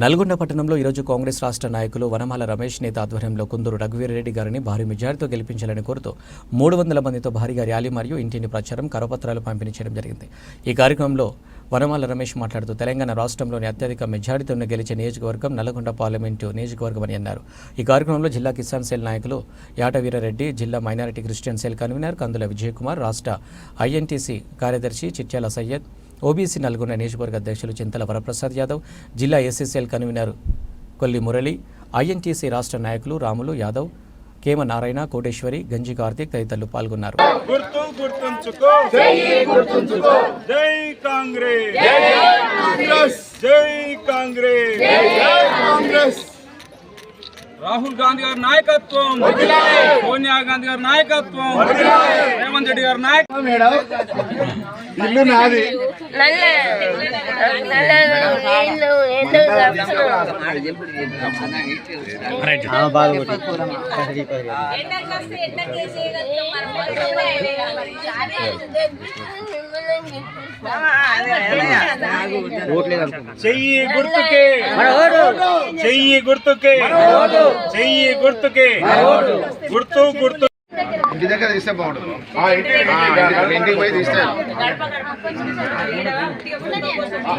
నల్గొండ పట్టణంలో ఈరోజు కాంగ్రెస్ రాష్ట్ర నాయకులు వనమాల రమేష్ నేత ఆధ్వర్యంలో కుందూరు రఘువీరెడ్డి గారిని భారీ మెజారిటీతో గెలిపించాలని కోరుతూ మూడు వందల మందితో భారీగా ర్యాలీ మరియు ఇంటిని ప్రచారం కరపత్రాలు పంపిణీ చేయడం జరిగింది. ఈ కార్యక్రమంలో వనమాల రమేష్ మాట్లాడుతూ తెలంగాణ రాష్ట్రంలోని అత్యధిక మెజారిటీతో గెలిచే నియోజకవర్గం నల్గొండ పార్లమెంటు నియోజకవర్గం అని అన్నారు. ఈ కార్యక్రమంలో జిల్లా కిసాన్ సెల్ నాయకులు యాటవీరారెడ్డి జిల్లా minority Christian cell convener Kandula Vijayakumar రాష్ట్ర ఐఎన్టీసీ కార్యదర్శి చిట్యాల సయ్యద్ ఓబీసీ నల్గొండ నియోజకవర్గ అధ్యక్షులు చింతల వరప్రసాద్ యాదవ్ జిల్లా SSL convener Kolli Murali INTUC రాష్ట్ర నాయకులు రాములు యాదవ్ కేమ నారాయణ కోటేశ్వరి గంజి కార్తీక్ తదితరులు పాల్గొన్నారు. గుర్తు గుర్తుంచుకో. జై గుర్తుంచుకో జై కాంగ్రెస్. జై కాంగ్రెస్ జై కాంగ్రెస్. జై కాంగ్రెస్. రాహుల్ గాంధీ గారి నాయకత్వం. సోనియా గాంధీ గారి నాయకత్వం. రేవంత్ రెడ్డి గారి నాయకత్వం మేడం ఇల్లు నాది. நல்ல நல்ல ஏழு ஏழு చెయ్యి గుర్తుకే చెయ్యి గుర్తుకే చెయ్యి గుర్తుకే గుర్తు గుర్తు ఇంటి దగ్గర తీస్తే బాగుంటుంది. ఆ, ఇంటి- ఇంటికి పోయి తీస్తే.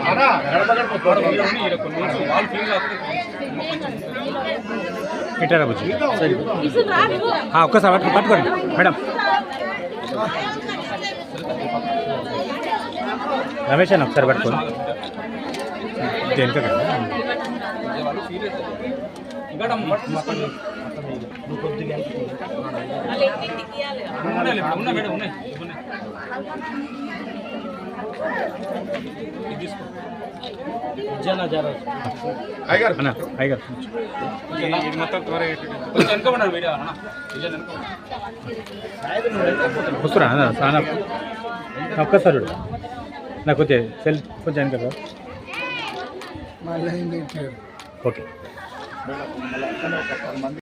అన్నా, గడప గడప పెట్టారా బుజ్జి ఆ, ఒక్కసారి పట్టుకో పట్టుకోండి. మేడం. రమేష్ అన్న ఒకసారి పట్టుకోండి దేనిక కదా ఉన్నాయి మేడం అన్న అయ్యగారు మొత్తం త్వరగా కొంచెం వీడియో అన్న వస్తున్నా అన్న ఒక్కసారి నాకు కొంచెం సెల్ కొంచెం వెనక ఓకే